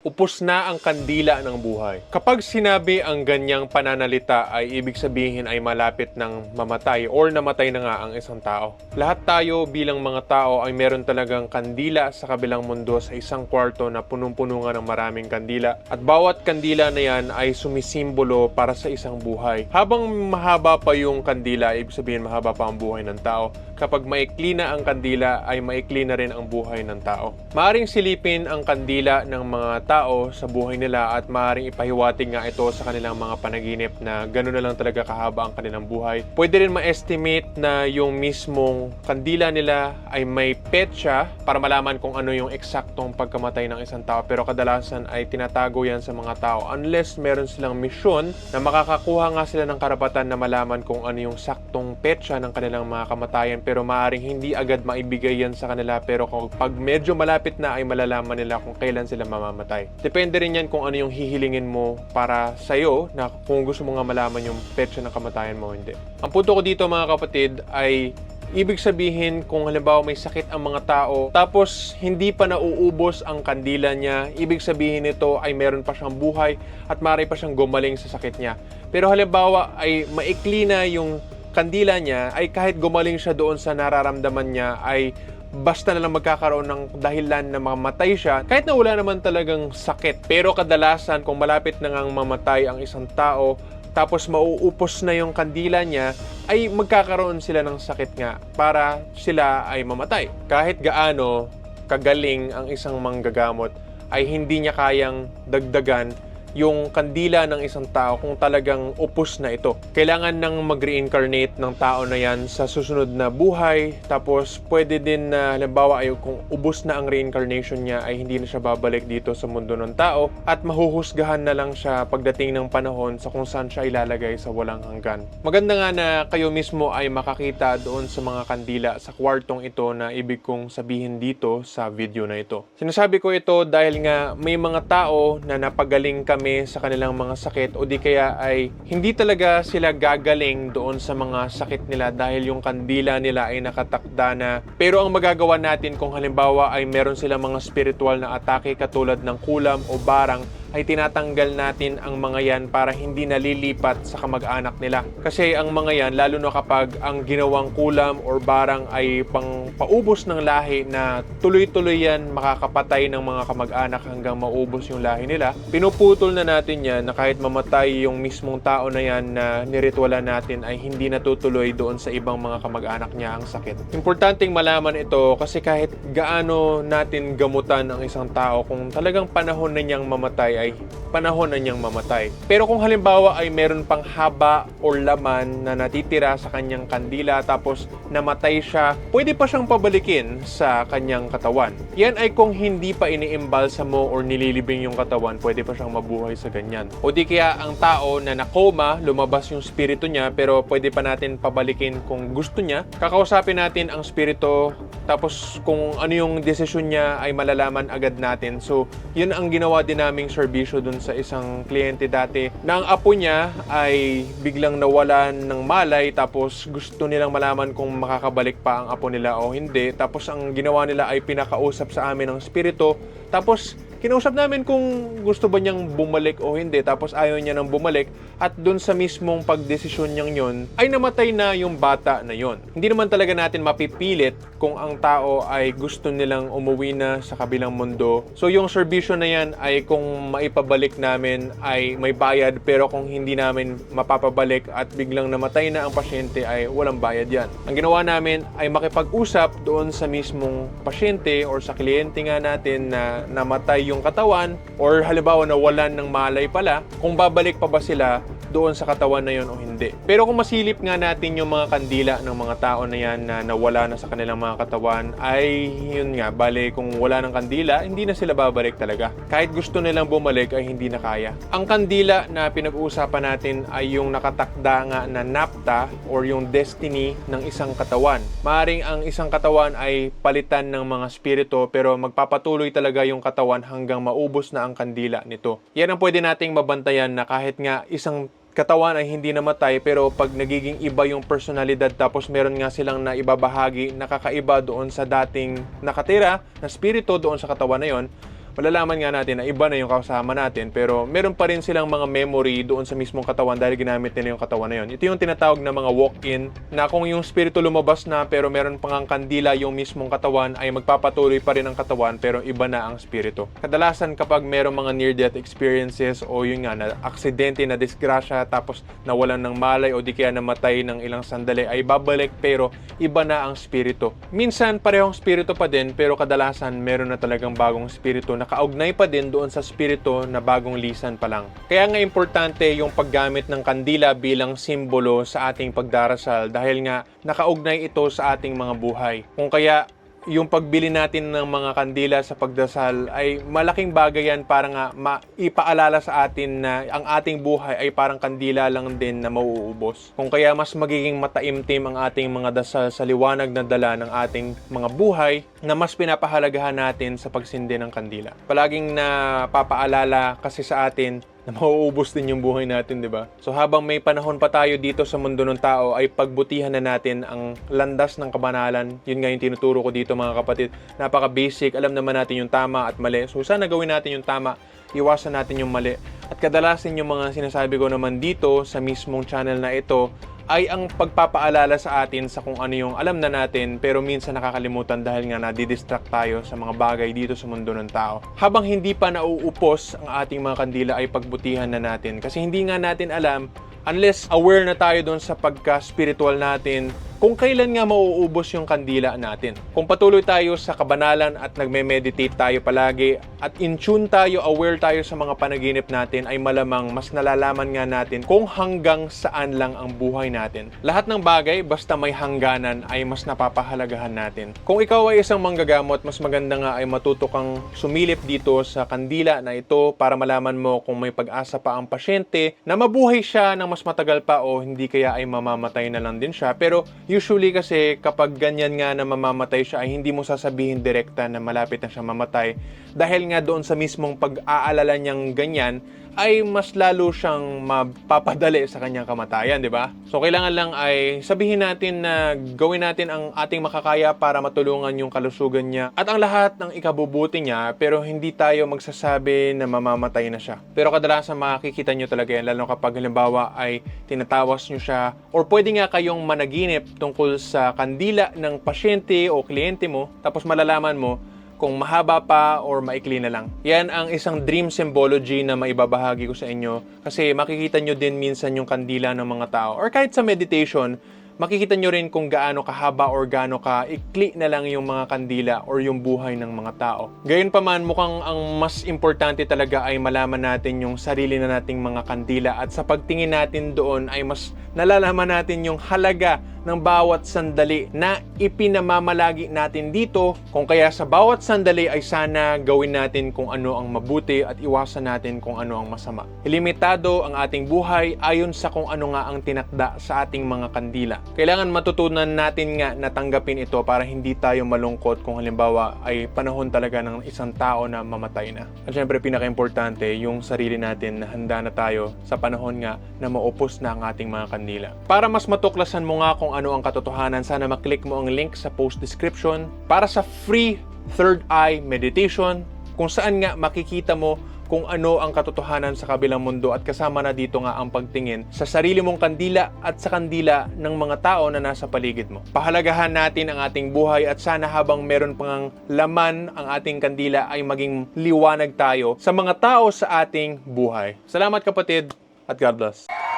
Upos na ang kandila ng buhay. Kapag sinabi ang ganyang pananalita ay ibig sabihin ay malapit ng mamatay or namatay na nga ang isang tao. Lahat tayo bilang mga tao ay meron talagang kandila sa kabilang mundo sa isang kwarto na punong-puno nga ng maraming kandila. At bawat kandila na yan ay sumisimbolo para sa isang buhay. Habang mahaba pa yung kandila, ibig sabihin mahaba pa ang buhay ng tao. Kapag maikli na ang kandila, ay maikli na rin ang buhay ng tao. Maaring silipin ang kandila ng mga tao sa buhay nila at maaring ipahiwatig nga ito sa kanilang mga panaginip na gano'n na lang talaga kahaba ang kanilang buhay. Pwede rin ma-estimate na yung mismong kandila nila ay may petsa para malaman kung ano yung eksaktong pagkamatay ng isang tao pero kadalasan ay tinatago yan sa mga tao unless meron silang misyon na makakakuha nga sila ng karapatan na malaman kung ano yung saktong petsa ng kanilang mga kamatayan pero maaring hindi agad maibigay yan sa kanila pero kung pag medyo malapit na ay malalaman nila kung kailan sila mamamatay. Depende rin yan kung ano yung hihilingin mo para sa'yo na kung gusto mo nga malaman yung petsa ng kamatayan mo hindi. Ang punto ko dito mga kapatid ay Ibig sabihin kung halimbawa may sakit ang mga tao tapos hindi pa nauubos ang kandila niya, ibig sabihin nito ay meron pa siyang buhay at maaari pa siyang gumaling sa sakit niya. Pero halimbawa ay maikli na yung kandila niya ay kahit gumaling siya doon sa nararamdaman niya ay basta na lang magkakaroon ng dahilan na mamatay siya kahit na wala naman talagang sakit. Pero kadalasan kung malapit na ngang mamatay ang isang tao tapos mauupos na yung kandila niya, ay magkakaroon sila ng sakit nga para sila ay mamatay. Kahit gaano kagaling ang isang manggagamot, ay hindi niya kayang dagdagan yung kandila ng isang tao kung talagang upos na ito. Kailangan nang mag-reincarnate ng tao na yan sa susunod na buhay. Tapos pwede din na halimbawa ay kung ubos na ang reincarnation niya ay hindi na siya babalik dito sa mundo ng tao at mahuhusgahan na lang siya pagdating ng panahon sa kung saan siya ilalagay sa walang hanggan. Maganda nga na kayo mismo ay makakita doon sa mga kandila sa kwartong ito na ibig kong sabihin dito sa video na ito. Sinasabi ko ito dahil nga may mga tao na napagaling kami sa kanilang mga sakit o di kaya ay hindi talaga sila gagaling doon sa mga sakit nila dahil yung kandila nila ay nakatakda na. Pero ang magagawa natin kung halimbawa ay meron silang mga spiritual na atake katulad ng kulam o barang ay tinatanggal natin ang mga yan para hindi nalilipat sa kamag-anak nila. Kasi ang mga yan, lalo na kapag ang ginawang kulam or barang ay pang paubos ng lahi na tuloy-tuloy yan makakapatay ng mga kamag-anak hanggang maubos yung lahi nila, pinuputol na natin yan na kahit mamatay yung mismong tao na yan na niritualan natin ay hindi natutuloy doon sa ibang mga kamag-anak niya ang sakit. Importanteng malaman ito kasi kahit gaano natin gamutan ang isang tao kung talagang panahon na niyang mamatay ay panahon na niyang mamatay. Pero kung halimbawa ay meron pang haba or laman na natitira sa kanyang kandila tapos namatay siya, pwede pa siyang pabalikin sa kanyang katawan. Yan ay kung hindi pa iniimbalsa mo or nililibing yung katawan, pwede pa siyang mabuhay sa ganyan. O di kaya ang tao na nakoma, lumabas yung spirito niya pero pwede pa natin pabalikin kung gusto niya. Kakausapin natin ang spirito tapos kung ano yung desisyon niya ay malalaman agad natin. So, yun ang ginawa din naming serbisyo dun sa isang kliyente dati na ang apo niya ay biglang nawalan ng malay tapos gusto nilang malaman kung makakabalik pa ang apo nila o hindi. Tapos ang ginawa nila ay pinakausap sa amin ng spirito. Tapos kinausap namin kung gusto ba niyang bumalik o hindi tapos ayaw niya nang bumalik at dun sa mismong pagdesisyon niyang yon ay namatay na yung bata na yon. Hindi naman talaga natin mapipilit kung ang tao ay gusto nilang umuwi na sa kabilang mundo. So yung serbisyo na yan ay kung maipabalik namin ay may bayad pero kung hindi namin mapapabalik at biglang namatay na ang pasyente ay walang bayad yan. Ang ginawa namin ay makipag-usap doon sa mismong pasyente or sa kliyente nga natin na namatay yung katawan or halimbawa nawalan ng malay pala, kung babalik pa ba sila doon sa katawan na yon o hindi. Pero kung masilip nga natin yung mga kandila ng mga tao na yan na nawala na sa kanilang mga katawan, ay yun nga, bale kung wala ng kandila, hindi na sila babalik talaga. Kahit gusto nilang bumalik ay hindi na kaya. Ang kandila na pinag-uusapan natin ay yung nakatakda nga na napta or yung destiny ng isang katawan. Maaring ang isang katawan ay palitan ng mga spirito pero magpapatuloy talaga yung katawan hanggang maubos na ang kandila nito. Yan ang pwede nating mabantayan na kahit nga isang katawan ay hindi namatay pero pag nagiging iba yung personalidad tapos meron nga silang na ibabahagi nakakaiba doon sa dating nakatira na spirito doon sa katawan na yon malalaman nga natin na iba na yung kasama natin pero meron pa rin silang mga memory doon sa mismong katawan dahil ginamit nila yung katawan na yun. Ito yung tinatawag na mga walk-in na kung yung spirito lumabas na pero meron pang ang kandila yung mismong katawan ay magpapatuloy pa rin ang katawan pero iba na ang spirito. Kadalasan kapag merong mga near-death experiences o yun nga na aksidente na disgrasya tapos nawalan ng malay o di kaya namatay ng ilang sandali ay babalik pero iba na ang spirito. Minsan parehong spirito pa din pero kadalasan meron na talagang bagong spirito na kaugnay pa din doon sa spirito na bagong lisan pa lang. Kaya nga importante yung paggamit ng kandila bilang simbolo sa ating pagdarasal dahil nga nakaugnay ito sa ating mga buhay. Kung kaya yung pagbili natin ng mga kandila sa pagdasal ay malaking bagay yan para nga maipaalala sa atin na ang ating buhay ay parang kandila lang din na mauubos. Kung kaya mas magiging mataimtim ang ating mga dasal sa liwanag na dala ng ating mga buhay na mas pinapahalagahan natin sa pagsindi ng kandila. Palaging napapaalala kasi sa atin na mauubos din yung buhay natin, di ba? So habang may panahon pa tayo dito sa mundo ng tao, ay pagbutihan na natin ang landas ng kabanalan. Yun nga yung tinuturo ko dito mga kapatid. Napaka-basic, alam naman natin yung tama at mali. So sana gawin natin yung tama, iwasan natin yung mali. At kadalasan yung mga sinasabi ko naman dito sa mismong channel na ito, ay ang pagpapaalala sa atin sa kung ano yung alam na natin pero minsan nakakalimutan dahil nga nadidistract tayo sa mga bagay dito sa mundo ng tao. Habang hindi pa nauupos ang ating mga kandila ay pagbutihan na natin kasi hindi nga natin alam unless aware na tayo doon sa pagka-spiritual natin kung kailan nga mauubos yung kandila natin. Kung patuloy tayo sa kabanalan at nagme-meditate tayo palagi at in tune tayo, aware tayo sa mga panaginip natin ay malamang mas nalalaman nga natin kung hanggang saan lang ang buhay natin. Lahat ng bagay basta may hangganan ay mas napapahalagahan natin. Kung ikaw ay isang manggagamot, mas maganda nga ay matuto kang sumilip dito sa kandila na ito para malaman mo kung may pag-asa pa ang pasyente na mabuhay siya ng mas matagal pa o hindi kaya ay mamamatay na lang din siya. Pero usually kasi kapag ganyan nga na mamamatay siya ay hindi mo sasabihin direkta na malapit na siya mamatay dahil nga doon sa mismong pag-aalala niyang ganyan ay mas lalo siyang mapapadali sa kanyang kamatayan, di ba? So kailangan lang ay sabihin natin na gawin natin ang ating makakaya para matulungan yung kalusugan niya at ang lahat ng ikabubuti niya pero hindi tayo magsasabi na mamamatay na siya. Pero kadalasan makikita nyo talaga yan lalo kapag halimbawa ay tinatawas nyo siya or pwede nga kayong managinip tungkol sa kandila ng pasyente o kliyente mo tapos malalaman mo kung mahaba pa or maikli na lang. Yan ang isang dream symbology na maibabahagi ko sa inyo kasi makikita nyo din minsan yung kandila ng mga tao or kahit sa meditation, makikita nyo rin kung gaano kahaba or gaano ka ikli na lang yung mga kandila or yung buhay ng mga tao. Gayon pa man, mukhang ang mas importante talaga ay malaman natin yung sarili na nating mga kandila at sa pagtingin natin doon ay mas nalalaman natin yung halaga ng bawat sandali na ipinamamalagi natin dito. Kung kaya sa bawat sandali ay sana gawin natin kung ano ang mabuti at iwasan natin kung ano ang masama. Limitado ang ating buhay ayon sa kung ano nga ang tinakda sa ating mga kandila. Kailangan matutunan natin nga na tanggapin ito para hindi tayo malungkot kung halimbawa ay panahon talaga ng isang tao na mamatay na. At syempre pinaka-importante yung sarili natin na handa na tayo sa panahon nga na maupos na ang ating mga kandila. Para mas matuklasan mo nga kung ano ang katotohanan, sana maklik mo ang link sa post description para sa free third eye meditation kung saan nga makikita mo kung ano ang katotohanan sa kabilang mundo at kasama na dito nga ang pagtingin sa sarili mong kandila at sa kandila ng mga tao na nasa paligid mo. Pahalagahan natin ang ating buhay at sana habang meron pang laman ang ating kandila ay maging liwanag tayo sa mga tao sa ating buhay. Salamat kapatid at God bless.